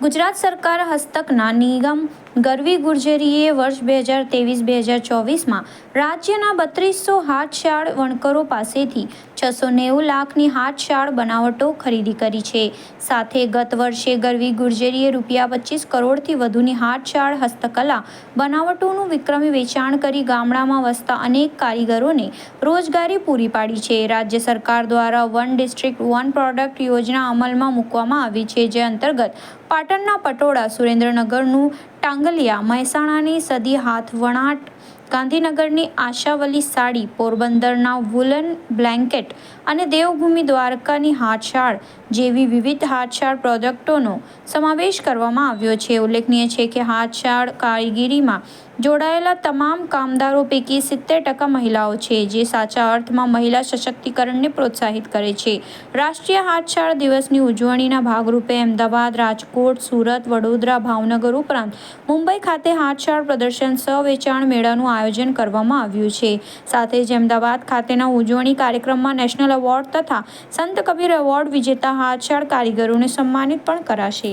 ગુજરાત સરકાર હસ્તકના નિગમ ગરવી ગુર્જરીએ વર્ષ બે હજાર ત્રેવીસ, બે હજાર ચોવીસમાં રાજ્યના બત્રીસો હાથશાળ વણકરો પાસેથી છસો નેવું લાખની હાથશાળ બનાવટો ખરીદી કરી છે. સાથે ગત વર્ષે ગરવી ગુર્જરીએ રૂપિયા પચીસ કરોડથી વધુની હાથશાળ હસ્તકલા બનાવટોનું વિક્રમી વેચાણ કરી ગામડામાં વસતા અનેક કારીગરોને રોજગારી પૂરી પાડી છે. રાજ્ય સરકાર દ્વારા વન ડિસ્ટ્રિક્ટ વન પ્રોડક્ટ યોજના અમલમાં મૂકવામાં આવી છે, જે અંતર્ગત પાટણના પટોળા સુરેન્દ્રનગરનું ટાંગલિયા મહેસાણાની સદી હાથ વણાટ ગાંધીનગરની આશાવલી સાડી, પોરબંદરના વુલન બ્લેન્કેટ અને દેવભૂમિ દ્વારકાની હાથશાળ જેવી વિવિધ હાથશાળ પ્રોજેક્ટોનો સમાવેશ કરવામાં આવ્યો છે. ઉલ્લેખનીય છે કે હાથશાળ કારીગીરીમાં જોડાયેલા તમામ કામદારો પૈકી સિત્તેર ટકા મહિલાઓ છે, જે સાચા અર્થમાં મહિલા સશક્તિકરણને પ્રોત્સાહિત કરે છે. રાષ્ટ્રીય હાથશાળ દિવસની ઉજવણીના ભાગરૂપે અમદાવાદ, રાજકોટ, સુરત, વડોદરા, ભાવનગર ઉપરાંત મુંબઈ ખાતે હાથશાળ પ્રદર્શન સહ વેચાણ મેળાનું આયોજન કરવામાં આવ્યું છે. સાથે જ અમદાવાદ ખાતેના ઉજવણી કાર્યક્રમમાં નેશનલ એવોર્ડ તથા સંત કબીર એવોર્ડ વિજેતા હાથશાળ કારીગરોને સન્માનિત પણ કરાશે.